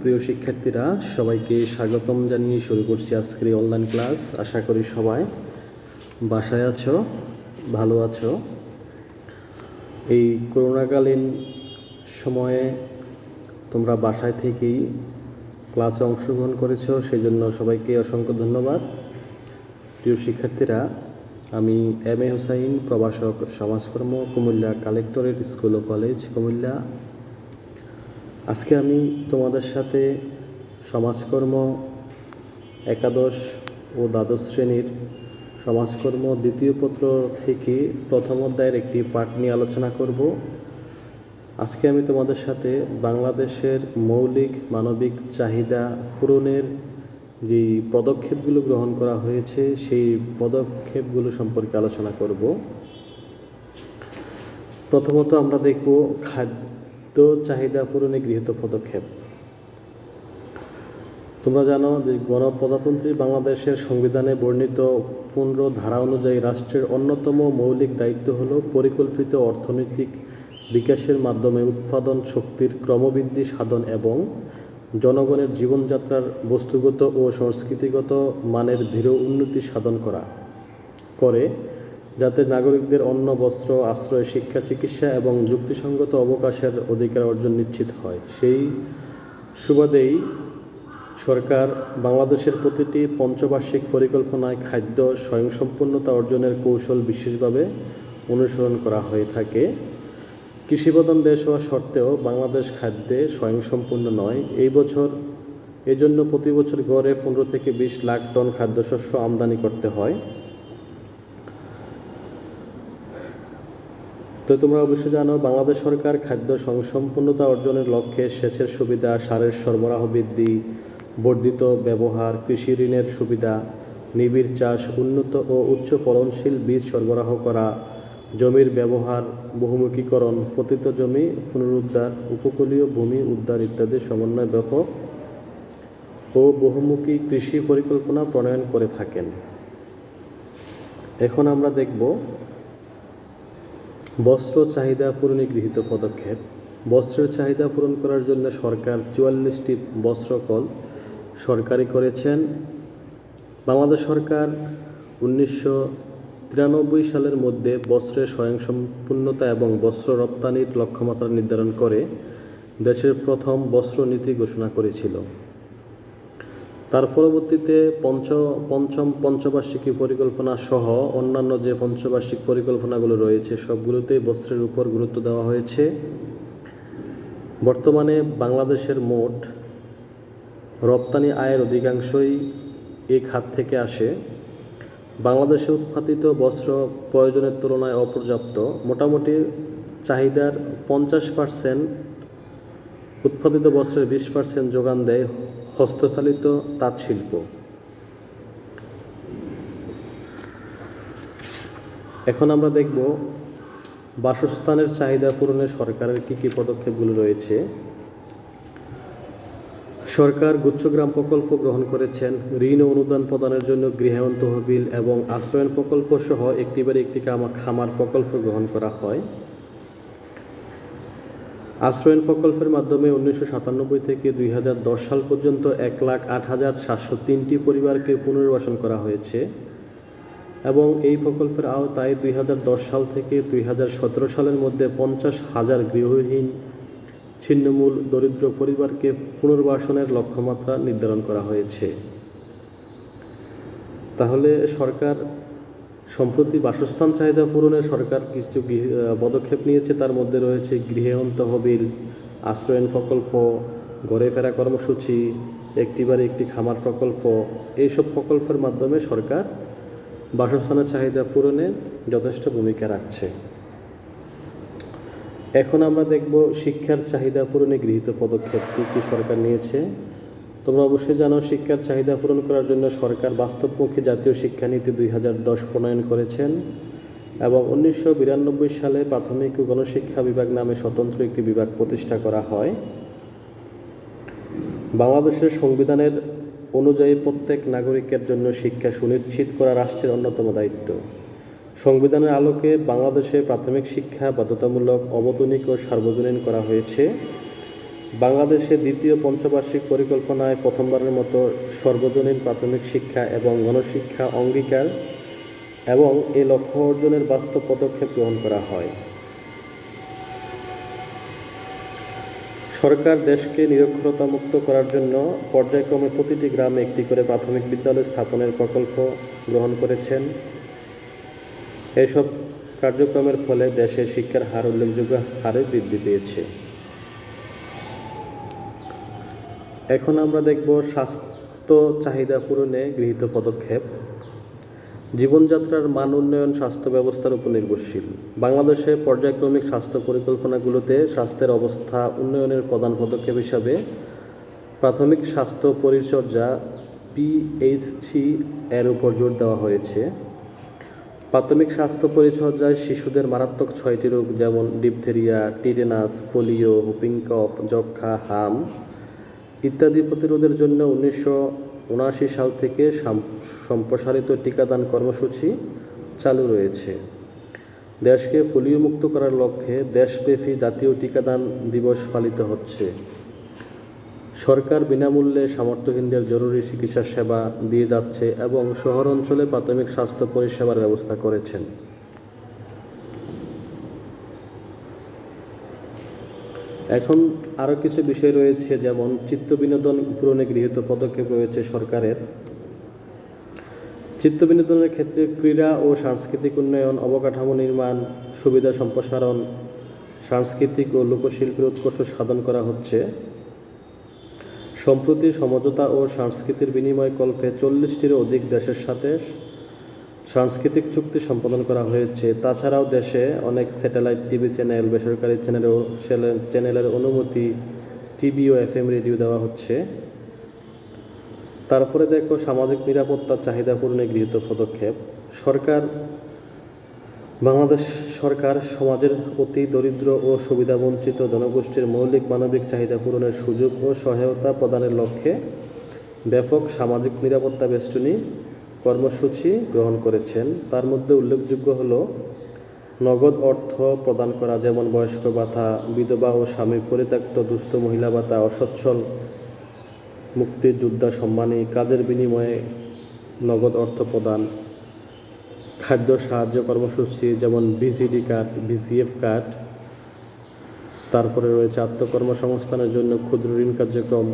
প্রিয় শিক্ষার্থীরা, সবাইকে স্বাগতম জানিয়ে শুরু করছি আজকের অনলাইন ক্লাস আশা করি সবাই বাসায় আছো, ভালো আছো। এই করোনাকালীন সময়ে তোমরা বাসায় থেকেই ক্লাসে অংশগ্রহণ করেছ সেই জন্য সবাইকে অসংখ্য ধন্যবাদ। প্রিয় শিক্ষার্থীরা, আমি এম এ হুসাইন প্রভাষক সমাজকর্ম, কুমিল্লা কালেক্টরেট স্কুল ও কলেজ, কুমিল্লা। আজকে আমি তোমাদের সাথে সমাজকর্ম, একাদশ ও দ্বাদশ শ্রেণির সমাজকর্ম দ্বিতীয় পত্র থেকে প্রথম অধ্যায়ের একটি পাঠ নিয়ে আলোচনা করব। আজকে আমি তোমাদের সাথে বাংলাদেশের মৌলিক মানবিক চাহিদা পূরণের যে পদক্ষেপগুলো গ্রহণ করা হয়েছে, সেই পদক্ষেপগুলো সম্পর্কে আলোচনা করব। প্রথমত আমরা দেখব খাদ্য চাহিদা পূরণে গৃহীত পদক্ষেপ। তোমরা জানো যে গণপ্রজাতন্ত্রী বাংলাদেশের সংবিধানে বর্ণিত পনেরো ধারা অনুযায়ী রাষ্ট্রের অন্যতম মৌলিক দায়িত্ব হল পরিকল্পিত অর্থনৈতিক বিকাশের মাধ্যমে উৎপাদন শক্তির ক্রমবৃদ্ধি সাধন এবং জনগণের জীবনযাত্রার বস্তুগত ও সংস্কৃতিগত মানের দৃঢ় উন্নতি সাধন করা। করে যাতে নাগরিকদের অন্ন, বস্ত্র, আশ্রয়, শিক্ষা, চিকিৎসা এবং যুক্তিসঙ্গত অবকাশের অধিকার অর্জন নিশ্চিত হয়। সেই সুবাদেই সরকার বাংলাদেশের প্রতিটি পঞ্চবার্ষিক পরিকল্পনায় খাদ্য স্বয়ংসম্পূর্ণতা অর্জনের কৌশল বিশেষভাবে অনুসরণ করা হয়ে থাকে। কৃষিপ্রধান দেশ হওয়া সত্ত্বেও বাংলাদেশ খাদ্যে স্বয়ংসম্পূর্ণ নয়। এই বছর, এজন্য প্রতি বছর গড়ে পনেরো থেকে বিশ লাখ টন খাদ্যশস্য আমদানি করতে হয়। তো তোমরা অবশ্যই জানো, বাংলাদেশ সরকার খাদ্য সংসম্পূর্ণতা অর্জনের লক্ষ্যে সেচের সুবিধা, সারের সরবরাহ বৃদ্ধি, বর্ধিত ব্যবহার, কৃষি ঋণের সুবিধা, নিবিড় চাষ, উন্নত ও উচ্চ ফলনশীল বীজ সরবরাহ করা, জমির ব্যবহার, বহুমুখীকরণ, পতিত জমি, পুনরুদ্ধার, উপকূলীয় ভূমি উদ্ধার ইত্যাদি সমন্বয় ব্যাপক ও বহুমুখী কৃষি পরিকল্পনা প্রণয়ন করে থাকেন। এখন আমরা দেখব বস্ত্র চাহিদা পূরণে গৃহীত পদক্ষেপ। বস্ত্রের চাহিদা পূরণ করার জন্য সরকার চুয়াল্লিশটি বস্ত্রকল সরকারি করেছেন। বাংলাদেশ সরকার উনিশশো তিরানব্বই সালের মধ্যে বস্ত্রের স্বয়ংসম্পূর্ণতা এবং বস্ত্র রপ্তানির লক্ষ্যমাত্রা নির্ধারণ করে দেশের প্রথম বস্ত্র নীতি ঘোষণা করেছিল। তার পরবর্তীতে পঞ্চ, পঞ্চম, পঞ্চবার্ষিকী পরিকল্পনা সহ অন্যান্য যে পঞ্চবার্ষিক পরিকল্পনাগুলো রয়েছে সবগুলোতেই বস্ত্রের উপর গুরুত্ব দেওয়া হয়েছে। বর্তমানে বাংলাদেশের মোট রপ্তানি আয়ের অধিকাংশই এই খাত থেকে আসে। বাংলাদেশে উৎপাদিত বস্ত্র প্রয়োজনের তুলনায় অপর্যাপ্ত। মোটামুটি চাহিদার পঞ্চাশ পার্সেন্ট উৎপাদিত বস্ত্রের বিশ পার্সেন্ট যোগান দেয় হস্তচালিত তাঁত শিল্প এখন আমরা দেখব বাসস্থানের চাহিদা পূরণে সরকারের কী কী পদক্ষেপগুলো রয়েছে। সরকার গুচ্ছগ্রাম প্রকল্প গ্রহণ করেছেন, ঋণ অনুদান প্রদানের জন্য গৃহায়ন তহবিল এবং আশ্রয়ন প্রকল্প সহ একটি বাড়ি একটি খামার প্রকল্প গ্রহণ করা হয়। আশ্রয়ন প্রকল্পের মাধ্যমে উনিশশো সাতানব্বই থেকে দুই হাজার দশ সাল পর্যন্ত এক লাখ আট হাজার সাতশো তিনটি পরিবারকে পুনর্বাসন করা হয়েছে এবং এই প্রকল্পের আওতায় দুই হাজার দশ সাল থেকে দুই হাজার সতেরো সালের মধ্যে পঞ্চাশ হাজার গৃহহীন, ছিন্নমূল, দরিদ্র পরিবারকে পুনর্বাসনের লক্ষ্যমাত্রা নির্ধারণ করা হয়েছে। তাহলে সরকার সম্প্রতি বাসস্থান চাহিদা পূরণে সরকার কিছু পদক্ষেপ নিয়েছে। তার মধ্যে রয়েছে গৃহায়ন তহবিল আশ্রয়ন প্রকল্প, ঘরে ফেরা কর্মসূচি, একটি বাড়ি, একটি খামার প্রকল্প, এইসব প্রকল্পের মাধ্যমে সরকার বাসস্থানের চাহিদা পূরণে যথেষ্ট ভূমিকা রাখছে। এখন আমরা দেখব শিক্ষার চাহিদা পূরণে গৃহীত পদক্ষেপ কী কী সরকার নিয়েছে। তোমরা অবশ্যই জানো, শিক্ষার চাহিদা পূরণ করার জন্য সরকার বাস্তবমুখী জাতীয় শিক্ষানীতি দুই হাজার দশ প্রণয়ন করেছেন এবং উনিশশো বিরানব্বই সালে প্রাথমিক ও গণশিক্ষা বিভাগ নামে স্বতন্ত্র একটি বিভাগ প্রতিষ্ঠা করা হয়। বাংলাদেশের সংবিধানের অনুযায়ী প্রত্যেক নাগরিকের জন্য শিক্ষা সুনিশ্চিত করা রাষ্ট্রের অন্যতম দায়িত্ব। সংবিধানের আলোকে বাংলাদেশে প্রাথমিক শিক্ষা বাধ্যতামূলক অবতনিক ও সার্বজনীন করা হয়েছে। বাংলাদেশে দ্বিতীয় পঞ্চবার্ষিক পরিকল্পনায় প্রথমবারের মতো সর্বজনীন প্রাথমিক শিক্ষা এবং গণশিক্ষা অঙ্গীকার এবং এই লক্ষ্য অর্জনের বাস্তব পদক্ষেপ গ্রহণ করা হয়। সরকার দেশকে নিরক্ষরতা মুক্ত করার জন্য পর্যায়ক্রমে প্রতিটি গ্রামে একটি করে প্রাথমিক বিদ্যালয় স্থাপনের প্রকল্প গ্রহণ করেছেন। এসব কার্যক্রমের ফলে দেশের শিক্ষার হার উল্লেখযোগ্য হারে বৃদ্ধি পেয়েছে। এখন আমরা দেখব স্বাস্থ্য চাহিদা পূরণে গৃহীত পদক্ষেপ। জীবনযাত্রার মান উন্নয়ন স্বাস্থ্য ব্যবস্থার উপর নির্ভরশীল। বাংলাদেশে পর্যায়ক্রমিক স্বাস্থ্য পরিকল্পনাগুলোতে স্বাস্থ্যের অবস্থা উন্নয়নের প্রধান পদক্ষেপ হিসাবে প্রাথমিক স্বাস্থ্য পরিচর্যা পিএইচসি এর উপর জোর দেওয়া হয়েছে। প্রাথমিক স্বাস্থ্য পরিচর্যায় শিশুদের মারাত্মক ছয়টি রোগ যেমন diphtheria, tetanus, polio, whooping cough যক্ষা হাম। ইত্যাদি প্রতিরোধের জন্য উনিশশো উনআশি সাল থেকে সাম- সম্প্রসারিত টিকাদান কর্মসূচি চালু রয়েছে। দেশকে পোলিও মুক্ত করার লক্ষ্যে দেশব্যাপী জাতীয় টিকাদান দিবস পালিত হচ্ছে। সরকার বিনামূল্যে সামর্থ্যহীনদের জরুরি চিকিৎসা সেবা দিয়ে যাচ্ছে এবং শহর অঞ্চলে প্রাথমিক স্বাস্থ্য পরিষেবার ব্যবস্থা করেছেন। এখন আরও কিছু বিষয় রয়েছে, যেমন চিত্ত বিনোদন পূরণে গৃহীত পদক্ষেপ রয়েছে সরকারের। চিত্ত বিনোদনের ক্ষেত্রে ক্রীড়া ও সাংস্কৃতিক উন্নয়ন, অবকাঠামো নির্মাণ, সুবিধা সম্প্রসারণ, সাংস্কৃতিক ও লোকশিল্পের উৎকর্ষ সাধন করা হচ্ছে। সম্প্রতি সমঝোতা ও সংস্কৃতির বিনিময় কল্পে চল্লিশটিরও অধিক দেশের সাথে সাংস্কৃতিক চুক্তি সম্পাদন করা হয়েছে। তাছাড়াও দেশে অনেক স্যাটেলাইট টিভি চ্যানেল, বেসরকারি চ্যানেলের চ্যানেলের অনুমতি টিভি ও এফএম রেডিও দেওয়া হচ্ছে। তারপরে দেখো সামাজিক নিরাপত্তার চাহিদা পূরণে গৃহীত পদক্ষেপ। সরকার, বাংলাদেশ সরকার সমাজের অতি দরিদ্র ও সুবিধাবঞ্চিত জনগোষ্ঠীর মৌলিক মানবিক চাহিদা পূরণের সুযোগ ও সহায়তা প্রদানের লক্ষ্যে ব্যাপক সামাজিক নিরাপত্তা বেষ্টনী কর্মসূচি গ্রহণ করেছেন। তার মধ্যে উল্লেখযোগ্য হল, নগদ অর্থ প্রদান করা যেমন বয়স্ক ভাতা, বিধবা ও স্বামী পরিত্যক্ত দুস্থ মহিলা ভাতা, অসচ্ছল মুক্তিযোদ্ধা সম্মানী, কাজের বিনিময়ে নগদ অর্থ প্রদান, খাদ্য সাহায্য কর্মসূচি যেমন বিজিডি কার্ড বিজিএফ কার্ড তারপরে রয়েছে আত্মকর্মসংস্থানের জন্য ক্ষুদ্র ঋণ কার্যক্রম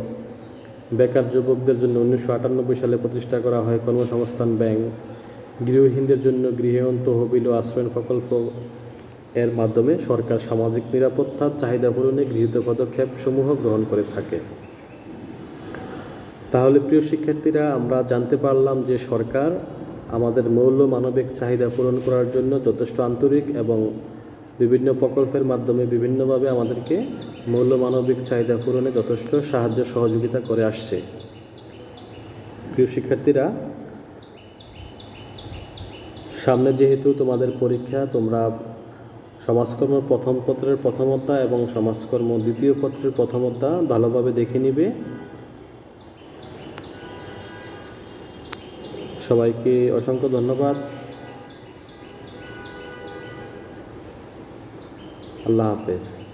বেকার যুবকদের জন্য উনিশশো আটানব্বই সালে প্রতিষ্ঠা করা হয় কর্মসংস্থান ব্যাংক। গৃহহীনদের জন্য গৃহায়ন তহবিল ও আশ্রয়ণ প্রকল্প। এর মাধ্যমে সরকার সামাজিক নিরাপত্তার চাহিদা পূরণে গৃহীত পদক্ষেপ সমূহ গ্রহণ করে থাকে। তাহলে প্রিয় শিক্ষার্থীরা, আমরা জানতে পারলাম যে সরকার আমাদের মৌল মানবিক চাহিদা পূরণ করার জন্য যথেষ্ট আন্তরিক এবং বিভিন্ন প্রকল্পের মাধ্যমে বিভিন্নভাবে আমাদেরকে মৌল মানবিক চাহিদা পূরণে যথেষ্ট সাহায্য সহযোগিতা করে আসছে। প্রিয় শিক্ষার্থীরা, সামনে যেহেতু তোমাদের পরীক্ষা, তোমরা সমাজকর্ম প্রথম পত্রের প্রথম অধ্যায় এবং সমাজকর্ম দ্বিতীয় পত্রের প্রথম অধ্যায় ভালোভাবে দেখে নিবে। সবাইকে অসংখ্য ধন্যবাদ। আল্লাহ হাফেজ।